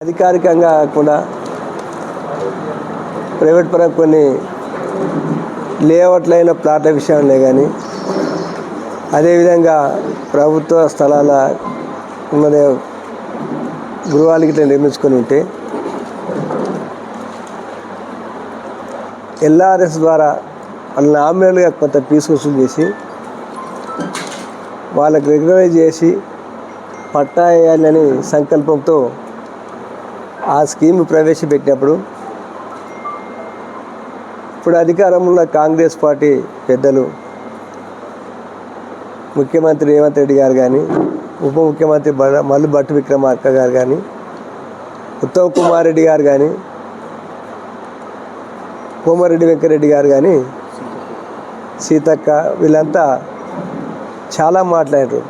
అధికారికంగా కాకుండా ప్రైవేట్ పరంగా కొన్ని లేఅవుట్లైన ప్లాట్ల విషయంలో కానీ అదేవిధంగా ప్రభుత్వ స్థలాల ఉన్నదే గృహాలకి ఇట్లా నిర్మించుకొని ఉంటే ఎల్ఆర్ఎస్ ద్వారా వాళ్ళ నామినల్గా కొంత ఫీజు వసూలు చేసి వాళ్ళకి రెగ్యులరైజ్ చేసి పట్టా వేయాలని సంకల్పంతో ఆ స్కీమ్ ప్రవేశపెట్టినప్పుడు ఇప్పుడు అధికారంలో కాంగ్రెస్ పార్టీ పెద్దలు ముఖ్యమంత్రి రేవంత్ రెడ్డి గారు కానీ ఉప ముఖ్యమంత్రి మల్లు భట్టు విక్రమార్క గారు కానీ ఉత్తమ్ కుమార్ రెడ్డి గారు కానీ కోమారెడ్డి వెంకరెడ్డి గారు కానీ సీతక్క వీళ్ళంతా చాలా మాట్లాడారు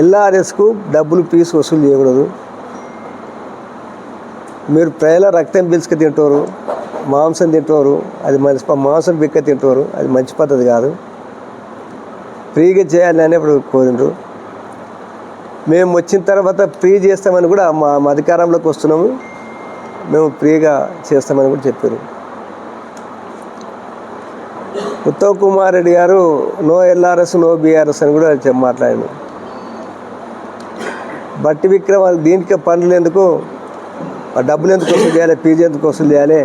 ఎల్ఆర్ఎస్కు డబ్బులు ఫీజు వసూలు చేయకూడదు. మీరు ప్రజల రక్తం పీల్చుక తింటారు మాంసం తింటారు అది మంచి మాంసం బిక్క తింటారు అది మంచి పద్ధతి కాదు. ఫ్రీగా చేయాలని ఇప్పుడు కోరిండ్రు. మేము వచ్చిన తర్వాత ఫ్రీ చేస్తామని కూడా మా అధికారంలోకి వస్తున్నాము. మేము ఫ్రీగా చేస్తామని కూడా చెప్పారు. ఉత్తమ్ కుమార్ రెడ్డి గారు నో ఎల్ఆర్ఎస్ నో బీఆర్ఎస్ అని కూడా చెప్ మాట్లాడాను బట్టి విక్రమ దీనికి పనులు ఎందుకు? ఆ డబ్బులు ఎందుకు వసూలు చేయాలి? పీజీ ఎందుకు వసూలు చేయాలి?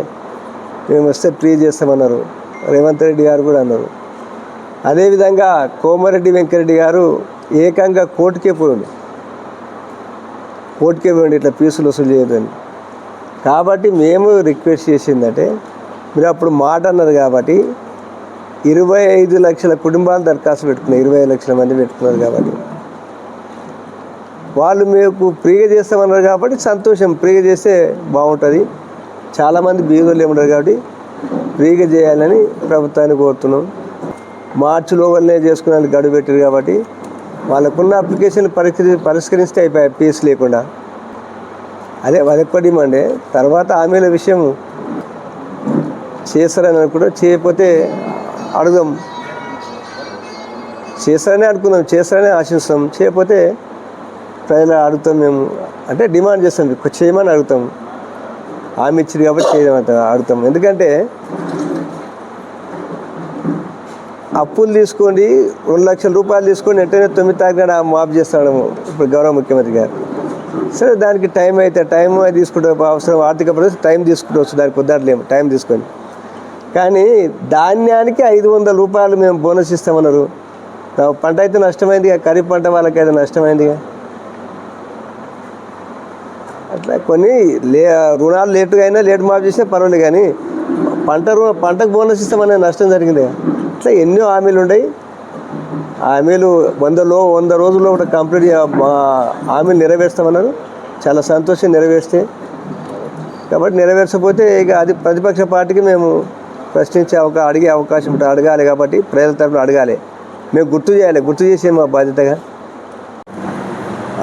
మేము వస్తే ఫ్రీ చేస్తామన్నారు. రేవంత్ రెడ్డి గారు కూడా అన్నారు. అదేవిధంగా కోమారెడ్డి వెంకరెడ్డి గారు ఏకంగా కోర్టుకే పోయింది కోర్టుకే పోయింది ఇట్లా పీసులు వసూలు చేయదని కాబట్టి మేము రిక్వెస్ట్ చేసిందంటే మీరు అప్పుడు మాట అన్నారు కాబట్టి ఇరవై ఐదు లక్షల కుటుంబాలు దరఖాస్తు పెట్టుకున్నారు. ఇరవై లక్షల మంది పెట్టుకున్నారు కాబట్టి. వాళ్ళు మీకు ఫ్రీగా చేస్తామన్నారు కాబట్టి సంతోషం. ఫ్రీగా చేస్తే బాగుంటుంది. చాలామంది బీదోళ్ళు ఏమన్నారు కాబట్టి ఫ్రీగా చేయాలని ప్రభుత్వాన్ని కోరుతున్నాం. మార్చిలో వల్లనే చేసుకున్నాను గడువు పెట్టారు కాబట్టి వాళ్ళకున్న అప్లికేషన్ పరిష్కరి పరిష్కరిస్తే అయిపోయాయి పీస్ లేకుండా. అదే అదొక్క డిమాండే తర్వాత ఆమెల విషయం చేస్తారని అనుకుంటాం చేయకపోతే అడుగుదాం. చేస్తారనే అనుకుందాం చేస్తారనే ఆశిస్తాం చేయకపోతే ప్రజలు అడుగుతాం మేము. అంటే డిమాండ్ చేస్తాం చేయమని అడుగుతాం. హామీ ఇచ్చింది కాబట్టి చేయమంట అడుగుతాం ఎందుకంటే అప్పులు తీసుకోండి రెండు లక్షల రూపాయలు తీసుకొని వెంటనే తొమ్మిది తారీఖున మాఫ్ చేస్తాడు ఇప్పుడు గౌరవ ముఖ్యమంత్రి గారు. సరే దానికి టైం అయితే టైం తీసుకుంటే అవసరం ఆర్థిక పరిస్థితి టైం తీసుకుంటవచ్చు దానికి కుదరలేము టైం తీసుకొని. కానీ ధాన్యానికి ఐదు వందల రూపాయలు మేము బోనస్ ఇస్తామన్నారు. పంట అయితే నష్టమైంది ఖరీఫ్ పంట వాళ్ళకైతే నష్టమైందిగా. అట్లా కొన్ని లే రుణాలు లేటుగా అయినా లేట్ మాఫ్ చేసినా పర్వాలేదు కానీ పంట రు పంటకు బోనస్ ఇస్తామనే నష్టం జరిగింది. అట్లా ఎన్నో హామీలు ఉన్నాయి హామీలు వందలో వంద రోజుల్లో కూడా కంప్లీట్ మా హామీలు నెరవేర్స్తామన్నారు. చాలా సంతోషం నెరవేర్స్తే. కాబట్టి నెరవేర్చకపోతే ఇక అది ప్రతిపక్ష పార్టీకి మేము ప్రశ్నించే అవకా అడిగే అవకాశం అడగాలి కాబట్టి ప్రజల తరఫున అడగాలి. మేము గుర్తు చేయాలి. గుర్తు చేసే మా బాధ్యతగా.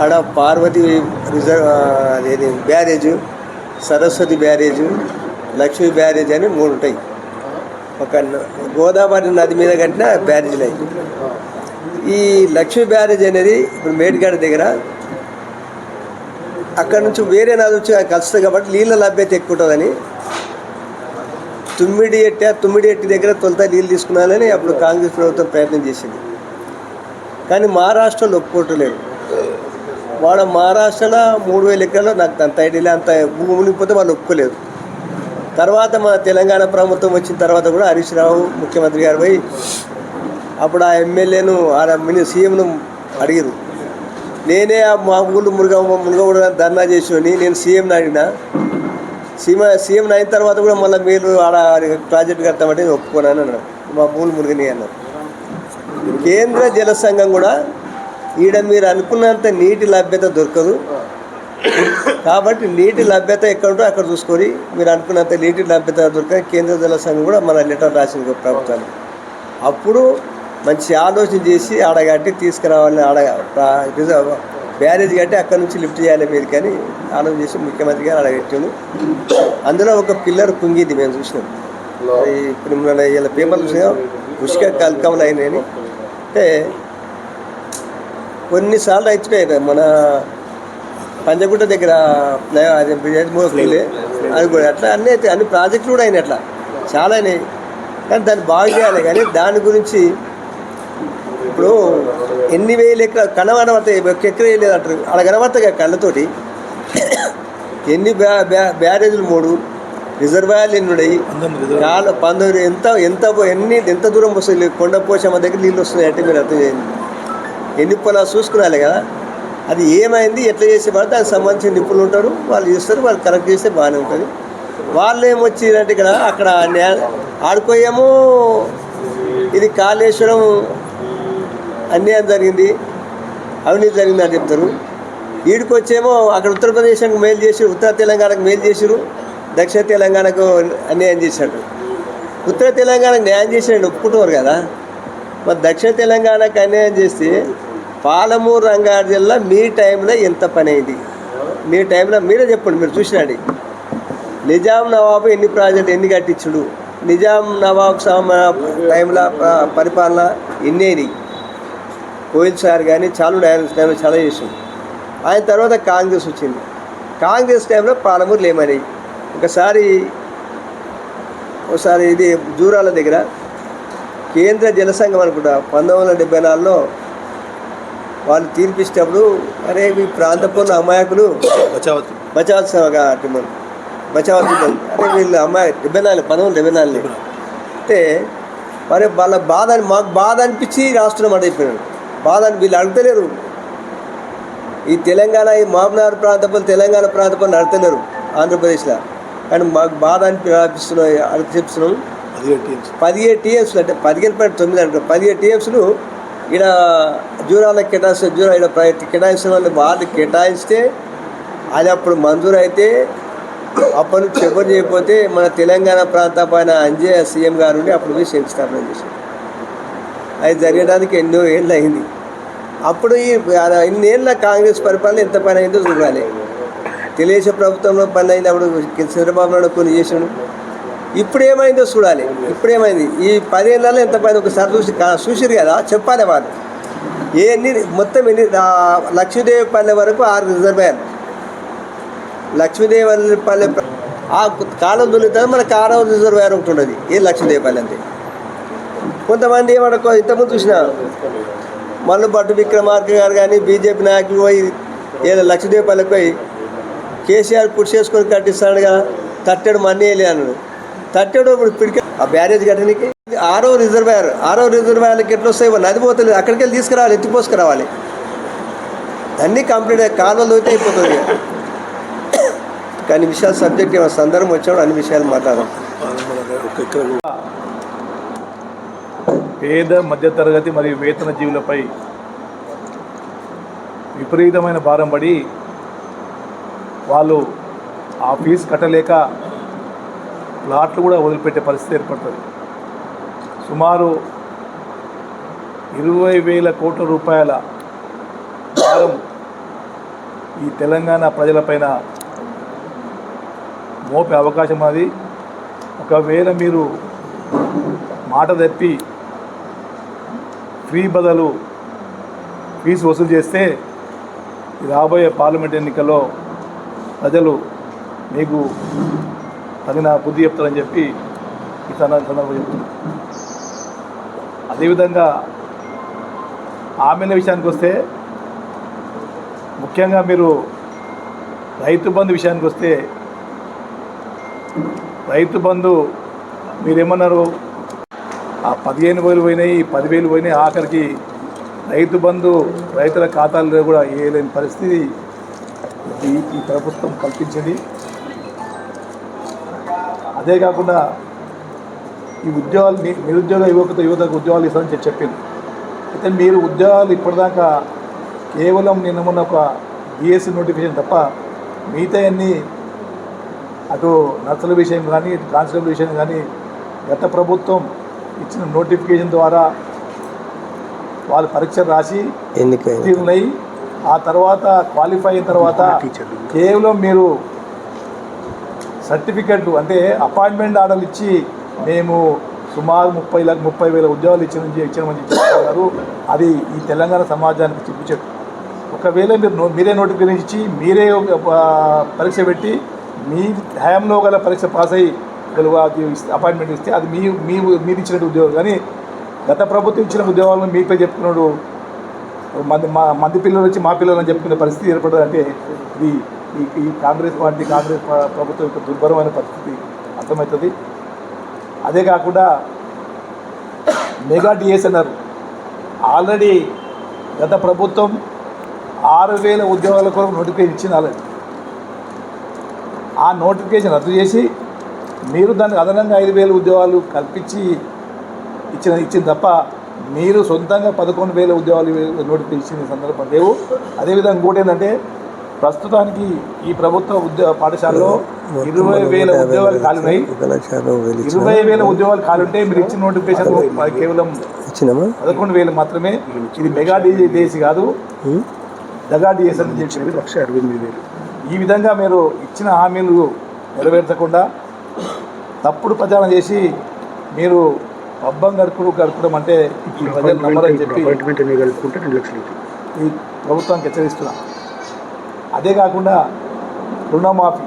ఆడ పార్వతి రిజర్వ్ అదేది barrage Saraswati barrage Lakshmi barrage అని మూడు ఉంటాయి. ఒక గోదావరి నది మీద కట్టిన బ్యారేజీలు అవి ఈ లక్ష్మీ బ్యారేజ్ అనేది ఇప్పుడు మేడిగడ దగ్గర అక్కడ నుంచి వేరే నది వచ్చి కలుస్తుంది కాబట్టి నీళ్ళ లభ్యత ఎక్కువ ఉంటుందని తుమ్మిడి ఎట్టి తుమ్మిడి ఎట్టి దగ్గర తొలుత నీళ్ళు తీసుకున్నానని అప్పుడు కాంగ్రెస్ ప్రభుత్వం ప్రయత్నం చేసింది. కానీ మహారాష్ట్రలో ఒప్పుకోవట్లేదు వాడ మహారాష్ట్రలో మూడు వేల ఎకరాలు నాకు అంత ఐడియా అంత భూమి మునిగిపోతే వాళ్ళు ఒప్పుకోలేదు. తర్వాత మన తెలంగాణ ప్రభుత్వం వచ్చిన తర్వాత కూడా హరీష్ రావు ముఖ్యమంత్రి గారు పోయి అప్పుడు ఆ ఎమ్మెల్యేను ఆ మిని సీఎంను అడిగారు నేనే ఆ మా ఊళ్ళు మురుగ మురుగ ధర్నా చేసుకొని నేను సీఎంని అడిగినా. సీఎం సీఎం అయిన తర్వాత కూడా మళ్ళీ మీరు ఆడ ప్రాజెక్ట్ కడతామంటే నేను ఒప్పుకోనని అన్నాడు. మా భూములు మురిగినాయి అన్నారు. కేంద్ర జల సంఘం కూడా ఈడ మీరు అనుకున్నంత నీటి లభ్యత దొరకదు. కాబట్టి నీటి లభ్యత ఎక్కడ ఉందో అక్కడ చూసుకొని మీరు అనుకున్నంత నీటి లభ్యత దొరక కేంద్ర జల సంఘం కూడా మన లెటర్ రాసింది ప్రభుత్వానికి. అప్పుడు మంచి ఆలోచన చేసి ఆడ కట్టి తీసుకురావాలని ఆడ బ్యారేజ్ కట్టి అక్కడ నుంచి లిఫ్ట్ చేయాలి మీరు కానీ ఆలోచన చేసి ముఖ్యమంత్రి గారు ఆడ పెట్టిండు. అందులో ఒక పిల్లర్ కుంగింది మేము చూసినాం. ఈ ఇప్పుడు మన ఇలా పేపర్లు చూసినాం. ఉష్క కల్కములు అయినాయని అంటే కొన్నిసార్లు అవుతున్నాయి మన పంజగుట్ట దగ్గర అది మోసుకెళ్ళి అది కూడా అట్లా అన్నీ అయితే అన్ని ప్రాజెక్టులు కూడా అయినాయి అట్లా. చాలా అయినాయి. కానీ దాన్ని బాగు చేయాలి. కానీ దాని గురించి ఇప్పుడు ఎన్ని వేలు ఎకరా కనబడతాయి ఒక ఎకరా వేయలేదు అంటారు. అలా కనబడతాయి కదా కళ్ళతోటి. ఎన్ని బ్యా బ్యా బ్యారేజీలు మూడు రిజర్వాయర్లు ఎన్ని ఉన్నాయి? చాలా పంతొమ్మిది ఎంత ఎంత ఎన్ని ఎంత దూరం వస్తుంది? కొండ పోషమ్మ దగ్గర నీళ్ళు వస్తున్నాయి అంటే మీరు అర్థం చేయండి. ఎన్ని పొలాలు చూసుకురాలి కదా? అది ఏమైంది? ఎట్లా చేసే పడితే దానికి సంబంధించిన నిపుణులు ఉంటారు. వాళ్ళు చేస్తారు వాళ్ళు కరెక్ట్ చేస్తే బాగానే ఉంటుంది. వాళ్ళు ఏమొచ్చిరంటే ఇక్కడ అక్కడ న్యా- ఆడుకోయేమో ఇది కాళేశ్వరం అన్యాయం జరిగింది అవినీతి జరిగింది అని చెప్తారు. వీడికొచ్చేమో అక్కడ ఉత్తరప్రదేశ్కి మేలు చేసి ఉత్తర తెలంగాణకు మేలు చేసిరు దక్షిణ తెలంగాణకు అన్యాయం చేశాడు. ఉత్తర తెలంగాణకు న్యాయం చేసినట్టు ఒప్పుకుంటున్నారు కదా? మరి దక్షిణ తెలంగాణకు అన్యాయం చేస్తే పాలమూరు రంగారెడ్డి జిల్లా మీ టైంలో ఎంత పని అయింది. మీ టైంలో మీరే చెప్పండి మీరు చూసినండి నిజాం నవాబు ఎన్ని ప్రాజెక్టు ఎన్ని కట్టించుడు? నిజాం నవాబు సమ టైంలో పరిపాలన ఎన్ని అయినాయి? కోయిల్ సార్ కానీ చాలు టైంలో చాలా చేసిండు. ఆయన తర్వాత కాంగ్రెస్ వచ్చింది. కాంగ్రెస్ టైంలో పాలమూరులు ఏమైనాయి? ఒకసారి ఒకసారి ఇది జూరాల దగ్గర కేంద్ర జనసంఘం అనుకుంటా పంతొమ్మిది వందల డెబ్బై నాలుగులో వాళ్ళు తీర్పిచ్చినప్పుడు అరే మీ ప్రాంతపున్న అమాయకులు బచావతి. బచావత్సవ టిమ్మన్ బచావత్ అరే వీళ్ళు అమ్మాయి డెబ్బై నాలుగు పంతొమ్మిది డెబ్బై నాలుగు అంటే మరి వాళ్ళ బాధ మాకు బాధ అనిపించి రాష్ట్రం అడైపోయినాడు బాధ అని వీళ్ళు అడుగుతలేరు. ఈ తెలంగాణ ఈ మామనార్ ప్రాంత పనులు తెలంగాణ ప్రాంత పనులు అడతలేరు ఆంధ్రప్రదేశ్లో. కానీ మాకు బాధ అని అనిపిస్తున్నాయి చెప్తున్నాం. పదిహేడు టీమ్స్ పదిహేడు అంటే పదిహేను పాయింట్ తొమ్మిది అంటే పదిహేడు టీఎంసీలు ఇక్కడ జూరాలకు కేటాయిస్తే జూరా ఇక్కడ ప్రతి కేటాయించిన వాళ్ళు వాళ్ళు కేటాయిస్తే అది అప్పుడు మంజూరు అయితే అప్పటి నుంచి ఎవరు చేయకపోతే మన తెలంగాణ ప్రాంత పైన అంజయ్య సీఎం గారు ఉండి అప్పుడు పోయి శంకుస్థాపన చేశారు. అది జరగడానికి ఎన్నో ఏళ్ళు అయింది. అప్పుడు ఈ ఇన్నేళ్ళ కాంగ్రెస్ పరిపాలన ఎంత పని అయిందో చూడాలి. తెలుగుదేశం ప్రభుత్వంలో పని అయినప్పుడు చంద్రబాబు నాయుడు కొన్ని చేశాడు ఇప్పుడు ఏమైందో చూడాలి. ఇప్పుడు ఏమైంది ఈ పదేళ్ళలో ఎంతమంది ఒకసారి చూసి చూసిరు కదా? చెప్పాలి వాళ్ళు. ఏ ఎన్ని మొత్తం ఎన్ని లక్ష్మీదేవి పల్లె వరకు ఆరు రిజర్వేర్ లక్ష్మీదేవి పల్లె ఆ కాలం దొరుకుతుంది మన కారం రిజర్వేర్ ఒకటి ఉన్నది ఏ లక్ష్మీదేవి పల్లె అంతే కొంతమంది ఏమనుకో ఇంతకుముందు చూసిన మళ్ళీ భట్టు విక్రమార్క గారు కానీ బీజేపీ నాయకులు పోయి ఏదో లక్ష్మీదేవి పల్లెకి పోయి కేసీఆర్ కుర్చేసుకొని కట్టిస్తాడు కదా తట్టెడు మనీ వెళ్ళి అన్నాడు. తట్టాడు ఇప్పుడు పిడిక ఆ బ్యారేజ్ కట్టడానికి ఆరో రిజర్వాయర్ ఆరో రిజర్వాయర్కి ఎట్లా వస్తాయి నది పోతుంది అక్కడికి వెళ్ళి తీసుకురావాలి ఎత్తిపోసుకురావాలి అన్నీ కంప్లీట్ అయ్యి కాలువలు అయితే అయిపోతుంది. కానీ విషయాలు సబ్జెక్ట్ ఏమైనా సందర్భం వచ్చాడు అన్ని విషయాలు మాట్లాడదాం. పేద మధ్యతరగతి మరియు వేతన జీవులపై విపరీతమైన భారం పడి వాళ్ళు ఆ ఫీజు కట్టలేక ప్లాట్లు కూడా వదిలిపెట్టే పరిస్థితి ఏర్పడుతుంది. సుమారు ఇరవై వేల కోట్ల రూపాయల భారం ఈ తెలంగాణ ప్రజలపైన మోపే అవకాశం అది ఒకవేళ మీరు మాట తప్పి ఫ్రీ బదులు ఫీజు వసూలు చేస్తే రాబోయే పార్లమెంట్ ఎన్నికల్లో ప్రజలు మీకు తగిన బుద్ధి చెప్తారని చెప్పి ఈ సందర్భ సందర్భంగా చెప్తున్నాను అదేవిధంగా ఆమెన విషయానికి వస్తే ముఖ్యంగా మీరు రైతు బంధు విషయానికి వస్తే రైతు బంధు మీరేమన్నారు? ఆ పదిహేను వేలు పోయినాయి పదివేలు పోయినాయి ఆఖరికి రైతు బంధు రైతుల ఖాతాల్లో కూడా వేయలేని పరిస్థితి ఈ ఈ ప్రభుత్వం కల్పించింది. అదే కాకుండా ఈ ఉద్యోగాలు ని- నిరుద్యోగ యువకత యువతకు ఉద్యోగాలు ఇస్తామని చెప్పి చెప్పింది. అయితే మీరు ఉద్యోగాలు ఇప్పటిదాకా కేవలం నిన్న మొన్న ఒక డిఎస్సి నోటిఫికేషన్ తప్ప మిగతా అన్ని అటు నర్సుల విషయం కానీ కానిస్టేబుల్ విషయం కానీ గత ప్రభుత్వం ఇచ్చిన నోటిఫికేషన్ ద్వారా వాళ్ళు పరీక్ష రాసి ఉత్తీర్ణులై ఆ తర్వాత క్వాలిఫై అయిన తర్వాత కేవలం మీరు సర్టిఫికెట్లు అంటే అపాయింట్మెంట్ ఆర్డర్లు ఇచ్చి మేము సుమారు ముప్పై లక్ష ముప్పై వేల ఉద్యోగాలు ఇచ్చిన నుంచి ఇచ్చామని చెప్తున్నారు అది ఈ తెలంగాణ సమాజానికి చిప్పు చెప్పు ఒకవేళ మీరు నో- మీరే నోటిఫికేషన్ ఇచ్చి మీరే పరీక్ష పెట్టి మీ హయాంలో గల పరీక్ష పాస్ అయ్యి గల అపాయింట్మెంట్ ఇస్తే అది మీ మీ మీరు ఇచ్చిన ఉద్యోగం కానీ గత ప్రభుత్వం ఇచ్చిన ఉద్యోగాలను మీపై చెప్పుకున్నాడు. మంది మా మంది పిల్లలు వచ్చి మా పిల్లలు అని చెప్పుకునే పరిస్థితి ఏర్పడదంటే ఇది ఈ ఈ కాంగ్రెస్ పార్టీ కాంగ్రెస్ ప్రభుత్వం యొక్క దుర్భరమైన పరిస్థితి అర్థమవుతుంది. అదే కాకుండా మెగా డిఎస్ అన్నారు. ఆల్రెడీ గత ప్రభుత్వం ఆరు వేల ఉద్యోగాల కొరకు నోటిఫికేషన్ ఇచ్చింది ఆల్రెడీ. ఆ నోటిఫికేషన్ రద్దు చేసి మీరు దానికి అదనంగా ఐదు వేల ఉద్యోగాలు కల్పించి ఇచ్చిన ఇచ్చింది తప్ప మీరు సొంతంగా పదకొండు వేల ఉద్యోగాలు నోటిఫికేషన్ ఇచ్చిన సందర్భం లేవు. అదేవిధంగా ఇంకోటి ఏంటంటే ప్రస్తుతానికి ఈ ప్రభుత్వ ఉద్యోగ పాఠశాలలో ఇరవై వేల ఉద్యోగాలు ఇచ్చిన ఇరవై వేల ఉద్యోగాలు ఖాళీ ఉంటే మీరు ఇచ్చిన నోటిఫికేషన్ కేవలం ఇచ్చినామా? పదకొండు వేలు మాత్రమే. ఇది మెగా డిఏ డిఎస్సి కాదు. దగా డిఎస్ అని చెప్పి లక్ష అరవై వేలు. ఈ విధంగా మీరు ఇచ్చిన హామీలు నెరవేర్చకుండా తప్పుడు ప్రచారం చేసి మీరు పబ్బం గడుపుడు గడపడం అంటే ఈ ప్రజలు నమ్మరని చెప్పి రెండు లక్షలు ఈ ప్రభుత్వానికి హెచ్చరిస్తున్నా. అదే కాకుండా రుణమాఫీ.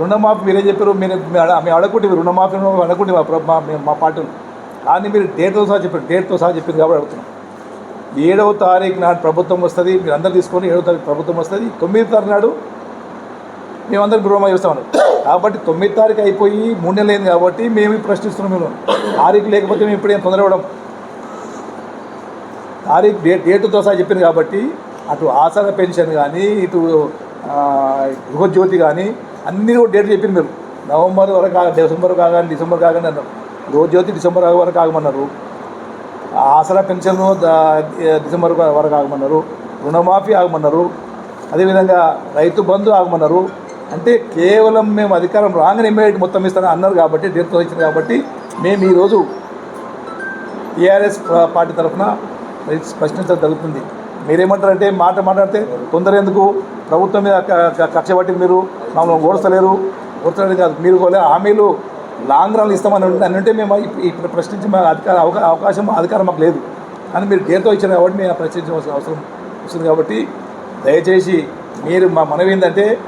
రుణమాఫీ మీరే చెప్పారు? మీరు మేము అడగకుంటే రుణమాఫీ అడగకుంటే మా మా పార్టీలు. కానీ మీరు డేట్తో సహా చెప్పారు డేట్తో సహా చెప్పింది కాబట్టి అడుగుతున్నాం. ఏడవ తారీఖు నాడు ప్రభుత్వం వస్తుంది మీరు అందరు తీసుకొని ఏడవ తారీఖు ప్రభుత్వం వస్తుంది తొమ్మిది తారీఖు నాడు మేమందరం రుణమాఫీ చేస్తామని కాబట్టి తొమ్మిది తారీఖు అయిపోయి మూడు నెలలు అయింది కాబట్టి మేము ప్రశ్నిస్తున్నాం మేము. తారీఖు లేకపోతే మేము ఇప్పుడేం తొందరవడం తారీఖు డేట్ డేటుతో సహా చెప్పింది కాబట్టి అటు ఆసరా పెన్షన్ కానీ ఇటు గృహజ్యోతి కానీ అన్నీ కూడా డేట్ చెప్పింది మీరు. నవంబర్ వరకు డిసెంబర్ కాగానే డిసెంబర్ కాగానే అన్నారు. గృహజ్యోతి డిసెంబర్ వరకు ఆగమన్నారు. ఆసరా పెన్షన్ డిసెంబర్ వరకు ఆగమన్నారు. రుణమాఫీ ఆగమన్నారు. అదేవిధంగా రైతు బంధు ఆగమన్నారు. అంటే కేవలం మేము అధికారం రాగానే ఇమ్మీడియట్ మొత్తం ఇస్తానని అన్నారు కాబట్టి డేట్తో ఇచ్చింది కాబట్టి మేము ఈరోజు టీఆర్ఎస్ పార్టీ తరఫున ప్రశ్నించడం జరుగుతుంది. మీరేమంటారంటే మాట మాట్లాడితే తొందర ఎందుకు? ప్రభుత్వం మీద క- కక్ష పట్టి మీరు మమ్మల్ని ఓడిస్తలేరు. ఓడతలేదు కాదు మీరు హామీలు లాంగ్ రన్లు ఇస్తామని ఉంటే- అని అంటే మేము ఇప్- ఇప్పుడు ప్రశ్నించే మా అధికార అవకా- అవకాశం అధికారం మాకు లేదు. కానీ మీరు డేట్తో ఇచ్చారు కాబట్టి మేము ప్రశ్నించవలసిన అవసరం వస్తుంది కాబట్టి దయచేసి మీరు మా మనవి ఏంటంటే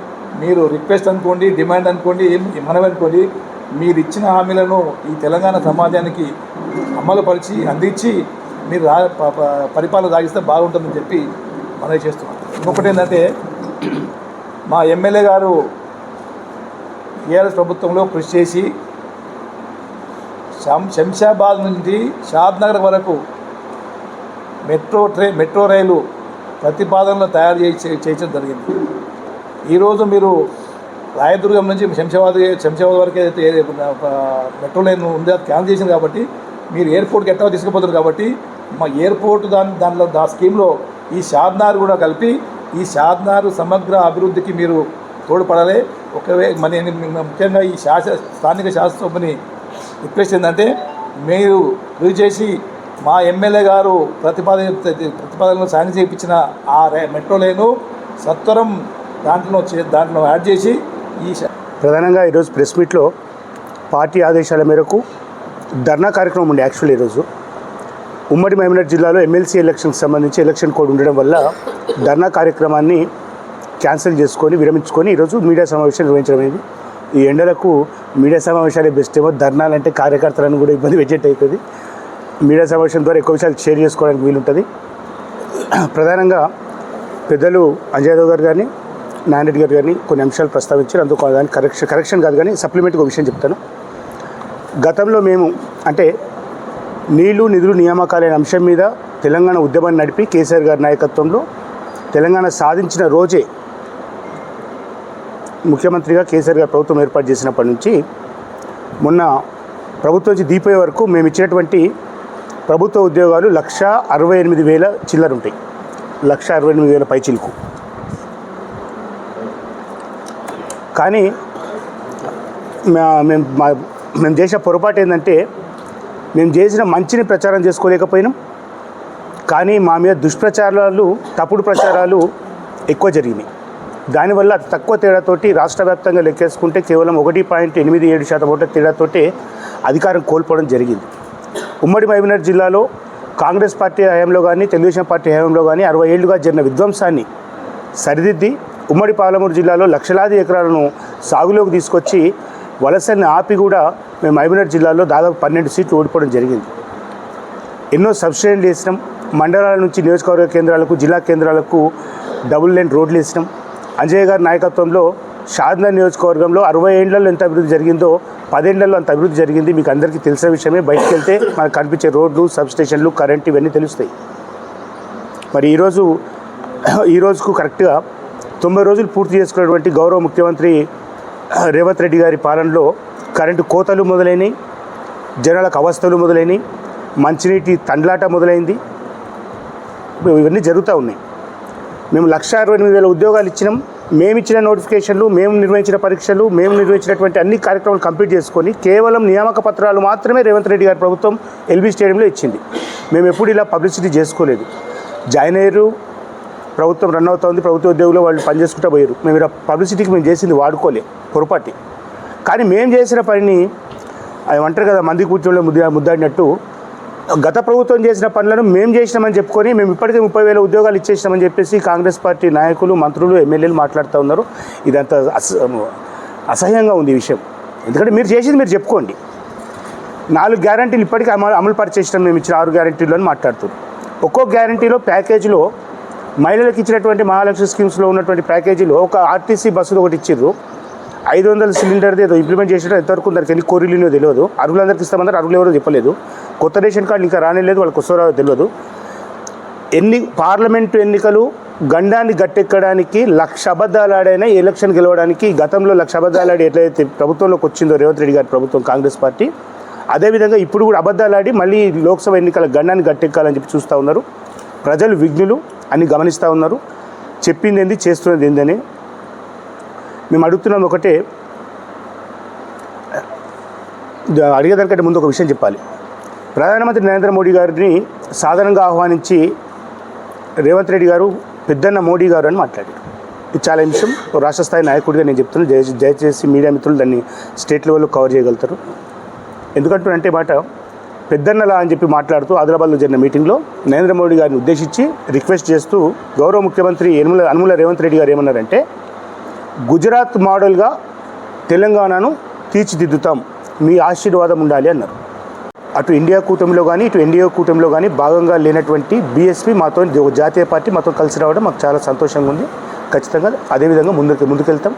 మీరు రిక్వెస్ట్ అనుకోండి డిమాండ్ అనుకోండి మనవి అనుకోండి మీరు ఇచ్చిన హామీలను ఈ తెలంగాణ సమాజానికి అమలుపరిచి అందించి మీరు రా ప- ప- పరిపాలన సాగిస్తే బాగుంటుందని చెప్పి మనవి చేస్తున్నాం. ఇంకొకటి ఏంటంటే మా ఎమ్మెల్యే గారు టీఆర్ఎస్ ప్రభుత్వంలో కృషి చేసి శం శంషాబాద్ నుండి షాద్నగర్ వరకు మెట్రో ట్రైన్ మెట్రో రైలు ప్రతిపాదనలు తయారు చేసి చేయడం జరిగింది. ఈరోజు మీరు రాయదుర్గం నుంచి శంషాబాద్ శంషాబాద్ వరకు ఏదైతే మెట్రో లైన్ ఉందో అది క్యాన్సిల్ చేసింది కాబట్టి మీరు ఎయిర్పోర్ట్కి ఎట్లా తీసుకుపోతారు కాబట్టి మా ఎయిర్పోర్ట్ దాని దానిలో దా స్కీమ్లో ఈ షాద్నార్ కూడా కలిపి ఈ షాద్నార్ సమగ్ర అభివృద్ధికి మీరు తోడ్పడాలి. ఒకవే మన ముఖ్యంగా ఈ శాస స్థానిక శాసనసభని రిక్వెస్ట్ ఏంటంటే మీరు కృషి చేసి మా ఎమ్మెల్యే గారు ప్రతిపాదన ప్రతిపాదనలో సాయం చేయించిన ఆ మెట్రో లైను సత్వరం దాంట్లో చే- దాంట్లో యాడ్ చేసి ఈ ప్రధానంగా ఈరోజు ప్రెస్ మీట్లో పార్టీ ఆదేశాల మేరకు ధర్నా కార్యక్రమం ఉండే యాక్చువల్ ఈరోజు. ఉమ్మడి మహబూబ్నగర్ జిల్లాలో ఎమ్మెల్సీ ఎలక్షన్కి సంబంధించి ఎలక్షన్ కోడ్ ఉండడం వల్ల ధర్నా కార్యక్రమాన్ని క్యాన్సిల్ చేసుకొని విరమించుకొని ఈరోజు మీడియా సమావేశం నిర్వహించడం అనేది ఈ ఎండలకు మీడియా సమావేశాలే బెస్ట్ ఏమో ధర్నాలంటే కార్యకర్తలను కూడా ఇబ్బంది పెట్టేట్టు అవుతుంది. మీడియా సమావేశం ద్వారా ఎక్కువ విషయాలు షేర్ చేసుకోవడానికి వీలుంటుంది. ప్రధానంగా పెద్దలు అంజయ్ గారు కానీ నాయనరెడ్డి గారు కానీ కొన్ని అంశాలు ప్రస్తావించారు. అందుకు దానికి కరెక్షన్ కరెక్షన్ కాదు కానీ సప్లిమెంట్గా ఒక విషయం చెప్తాను. గతంలో మేము అంటే నీళ్ళు నిధులు నియామకాలైన అంశం మీద తెలంగాణ ఉద్యమాన్ని నడిపి కేసీఆర్ గారి నాయకత్వంలో తెలంగాణ సాధించిన రోజే ముఖ్యమంత్రిగా కేసీఆర్ గారు ప్రభుత్వం ఏర్పాటు చేసినప్పటి నుంచి మొన్న ప్రభుత్వం నుంచి దీపోయే వరకు మేము ఇచ్చినటువంటి ప్రభుత్వ ఉద్యోగాలు లక్ష అరవై ఎనిమిది వేల చిల్లర ఉంటాయి. లక్ష అరవై ఎనిమిది వేల పైచిలకు. కానీ మా- మేము మా మేము చేసే పొరపాటు ఏంటంటే మేము చేసిన మంచిని ప్రచారం చేసుకోలేకపోయినాం. కానీ మా మీద దుష్ప్రచారాలు తప్పుడు ప్రచారాలు ఎక్కువ జరిగినాయి. దానివల్ల అతి తక్కువ తేడాతోటి రాష్ట్ర వ్యాప్తంగా లెక్కేసుకుంటే కేవలం ఒకటి పాయింట్ ఎనిమిది ఏడు శాతం ఓట్ల తేడాతోటే అధికారం కోల్పోవడం జరిగింది. ఉమ్మడి మహబూబ్నగర్ జిల్లాలో కాంగ్రెస్ పార్టీ హయాంలో కానీ తెలుగుదేశం పార్టీ హయాంలో కానీ అరవై ఏళ్ళుగా జరిగిన విధ్వంసాన్ని సరిదిద్ది ఉమ్మడి పాలమూరు జిల్లాలో లక్షలాది ఎకరాలను సాగులోకి తీసుకొచ్చి వలసని ఆపి కూడా మేము మహబూబ్నగర్ జిల్లాలో దాదాపు పన్నెండు సీట్లు ఓడిపోవడం జరిగింది. ఎన్నో సబ్స్టేషన్లు వేసినాం. మండలాల నుంచి నియోజకవర్గ కేంద్రాలకు జిల్లా కేంద్రాలకు డబుల్ లైన్ రోడ్లు వేసినాం. అంజయ్ గారి నాయకత్వంలో షాద్నా నియోజకవర్గంలో అరవై ఏండ్లలో ఎంత అభివృద్ధి జరిగిందో పదేళ్ళలో అంత అభివృద్ధి జరిగింది. మీకు అందరికీ తెలిసిన విషయమే. బయటకు వెళ్తే మనకు కనిపించే రోడ్లు సబ్స్టేషన్లు కరెంట్ ఇవన్నీ తెలుస్తాయి. మరి ఈరోజు ఈ రోజుకు కరెక్ట్గా తొంభై రోజులు పూర్తి చేసుకున్నటువంటి గౌరవ ముఖ్యమంత్రి రేవంత్ రెడ్డి గారి పాలనలో కరెంటు కోతలు మొదలైనవి జనాలకు అవస్థలు మొదలైనవి మంచినీటి తండ్లాట మొదలైంది. ఇవన్నీ జరుగుతూ ఉన్నాయి. మేము లక్ష అరవై ఎనిమిది వేల ఉద్యోగాలు ఇచ్చినాం. మేము ఇచ్చిన నోటిఫికేషన్లు మేము నిర్వహించిన పరీక్షలు మేము నిర్వహించినటువంటి అన్ని కార్యక్రమాలు కంప్లీట్ చేసుకొని కేవలం నియామక పత్రాలు మాత్రమే రేవంత్ రెడ్డి గారి ప్రభుత్వం ఎల్బీ స్టేడియంలో ఇచ్చింది. మేము ఎప్పుడు ఇలా పబ్లిసిటీ చేసుకోలేదు. జాయిన్ అయ్యారు. ప్రభుత్వం రన్ అవుతుంది ప్రభుత్వ ఉద్యోగులు వాళ్ళు పనిచేసుకుంటూ పోయారు. మేము ఇలా పబ్లిసిటీకి మేము చేసింది వాడుకోలే. పొరపాటి. కానీ మేము చేసిన పనిని అవి అంటారు కదా మంది కూర్చోలే ముద్ద ముద్దాడినట్టు గత ప్రభుత్వం చేసిన పనులను మేము చేసినామని చెప్పుకొని మేము ఇప్పటికే ముప్పై వేల ఉద్యోగాలు ఇచ్చేసినామని చెప్పేసి కాంగ్రెస్ పార్టీ నాయకులు మంత్రులు ఎమ్మెల్యేలు మాట్లాడుతూ ఉన్నారు. ఇదంతా అస అసహ్యంగా ఉంది ఈ విషయం. ఎందుకంటే మీరు చేసింది మీరు చెప్పుకోండి. నాలుగు గ్యారంటీలు ఇప్పటికీ అమలు అమలు పరిచేసినాం మేము ఇచ్చిన ఆరు గ్యారంటీలు అని మాట్లాడుతున్నారు. ఒక్కో గ్యారంటీలో ప్యాకేజీలో మహిళలకు ఇచ్చినటువంటి మహాలక్ష్మి స్కీమ్స్లో ఉన్నటువంటి ప్యాకేజీలో ఒక ఆర్టీసీ బస్సులు ఒకటి ఇచ్చిర్రు. ఐదు వందల సిలిండర్ది ఏదో ఇంప్లిమెంట్ చేసినట్టు ఎంతవరకు దానికి ఎన్ని కోరిలీనో తెలియదు. అర్హులందరికీ ఇస్తామన్నారు అర్హులు ఎవరో చెప్పలేదు. కొత్త రేషన్ కార్డు ఇంకా రానేలేదు వాళ్ళకి వస్తారో తెలియదు. ఎన్ని పార్లమెంటు ఎన్నికలు గండాన్ని గట్టెక్కడానికి లక్ష అబద్ధాలు ఆడైనా ఎలక్షన్ గెలవడానికి గతంలో లక్ష అబద్ధాలు ఆడి ఎట్లయితే ప్రభుత్వంలోకి వచ్చిందో రేవంత్ రెడ్డి గారి ప్రభుత్వం కాంగ్రెస్ పార్టీ అదేవిధంగా ఇప్పుడు కూడా అబద్ధాలు ఆడి మళ్ళీ లోక్సభ ఎన్నికల గండాన్ని గట్టెక్కాలని చెప్పి చూస్తూ ఉన్నారు. ప్రజలు విఘ్నులు అని గమనిస్తూ ఉన్నారు. చెప్పింది ఏంది చేస్తున్నది ఏందని మేము అడుగుతున్నాం ఒకటే. అడిగేదానికంటే ముందు ఒక విషయం చెప్పాలి. ప్రధానమంత్రి నరేంద్ర మోడీ గారిని సాధారణంగా ఆహ్వానించి రేవంత్ రెడ్డి గారు పెద్దన్న మోడీ గారు అని మాట్లాడారు. ఇది చాలా నిమిషం. ఓ రాష్ట్ర స్థాయి నాయకుడిగా నేను చెప్తున్నాను దయ- దయచేసి మీడియా మిత్రులు దాన్ని స్టేట్ లెవెల్లో కవర్ చేయగలుగుతారు. ఎందుకంటే మాట పెద్దన్నలా అని చెప్పి మాట్లాడుతూ ఆదిలాబాద్లో జరిగిన మీటింగ్లో నరేంద్ర మోడీ గారిని ఉద్దేశించి రిక్వెస్ట్ చేస్తూ గౌరవ ముఖ్యమంత్రి యనుమల అనుమల రేవంత్ రెడ్డి గారు ఏమన్నారంటే గుజరాత్ మోడల్గా తెలంగాణను తీర్చిదిద్దుతాం. మీ ఆశీర్వాదం ఉండాలి అన్నారు. అటు ఇండియా కూటమిలో కానీ ఇటు ఎన్డీఏ కూటమిలో కానీ భాగంగా లేనటువంటి బీఎస్పీ మాతో ఒక జాతీయ పార్టీ మాతో కలిసి రావడం మాకు చాలా సంతోషంగా ఉంది. ఖచ్చితంగా అదేవిధంగా ముందుకు ముందుకెళ్తాం.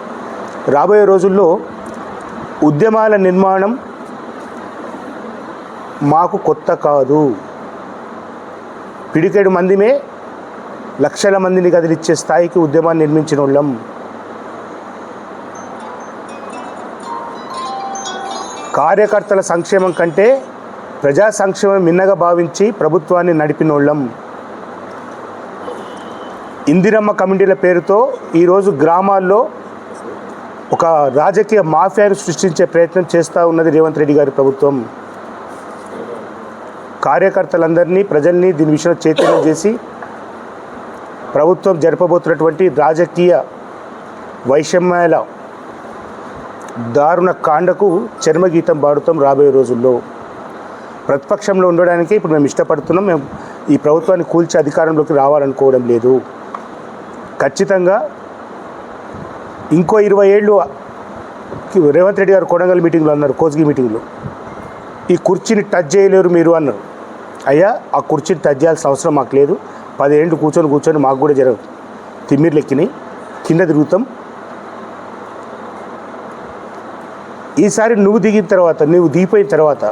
రాబోయే రోజుల్లో ఉద్యమాల నిర్మాణం మాకు కొత్త కాదు. పిడికెడు మందిమే లక్షల మందిని కదిలిచ్చే స్థాయికి ఉద్యమాన్ని నిర్మించిన వాళ్ళం. కార్యకర్తల సంక్షేమం కంటే ప్రజా సంక్షేమం మిన్నగా భావించి ప్రభుత్వాన్ని నడిపినోళ్ళం. ఇందిరమ్మ కమిటీల పేరుతో ఈరోజు గ్రామాల్లో ఒక రాజకీయ మాఫియాను సృష్టించే ప్రయత్నం చేస్తూ ఉన్నది రేవంత్ రెడ్డి గారి ప్రభుత్వం. కార్యకర్తలందరినీ ప్రజల్ని దీని విషయంలో చైతన్యం చేసి ప్రభుత్వం జరపబోతున్నటువంటి రాజకీయ వైషమ్యాల దారుణ కాండకు చర్మగీతం పాడుతాం రాబోయే రోజుల్లో. ప్రతిపక్షంలో ఉండడానికి ఇప్పుడు మేము ఇష్టపడుతున్నాం. మేము ఈ ప్రభుత్వాన్ని కూల్చి అధికారంలోకి రావాలనుకోవడం లేదు. ఖచ్చితంగా ఇంకో ఇరవై ఏళ్ళు రేవంత్ రెడ్డి గారు కొడంగల్ మీటింగ్లో అన్నారు కోజ్గి మీటింగ్లో. ఈ కుర్చీని టచ్ చేయలేరు మీరు అన్నారు. అయ్యా ఆ కుర్చీని టచ్ చేయాల్సిన అవసరం మాకు లేదు. పదేళ్ళు కూర్చొని కూర్చొని మాకు కూడా జరగదు తిమ్మిర్లు ఎక్కినాయి కింద తిరుగుతాం. ఈసారి నువ్వు దిగిన తర్వాత నువ్వు దిగిపోయిన తర్వాత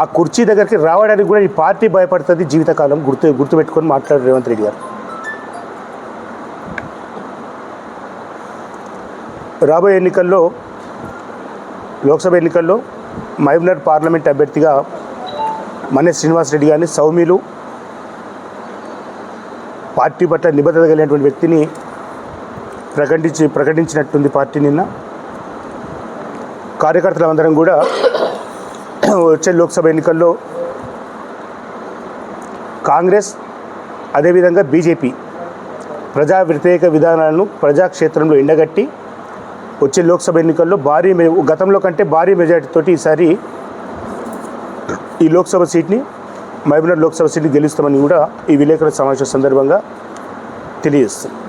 ఆ కుర్చీ దగ్గరికి రావడానికి కూడా ఈ పార్టీ భయపడుతుంది జీవితకాలం గుర్తు గుర్తుపెట్టుకొని మాట్లాడు రేవంత్ రెడ్డి గారు. రాబోయే ఎన్నికల్లో లోక్సభ ఎన్నికల్లో మహబూబ్నగర్ పార్లమెంట్ అభ్యర్థిగా మనే శ్రీనివాసరెడ్డి గారిని సౌమ్యులు పార్టీ పట్ల నిబద్ధత కలిగినటువంటి వ్యక్తిని ప్రకటించి ప్రకటించినట్టుంది పార్టీ నిన్న. కార్యకర్తలందరం కూడా వచ్చే లోక్సభ ఎన్నికల్లో కాంగ్రెస్ అదేవిధంగా బీజేపీ ప్రజా వ్యతిరేక విధానాలను ప్రజాక్షేత్రంలో ఎండగట్టి వచ్చే లోక్సభ ఎన్నికల్లో భారీ మె గతంలో కంటే భారీ మెజార్టీతోటి ఈసారి ఈ లోక్సభ సీట్ని మహబూబ్నగర్ లోక్సభ సీట్ని గెలుస్తామని కూడా ఈ విలేకరుల సమావేశం సందర్భంగా తెలియజేస్తుంది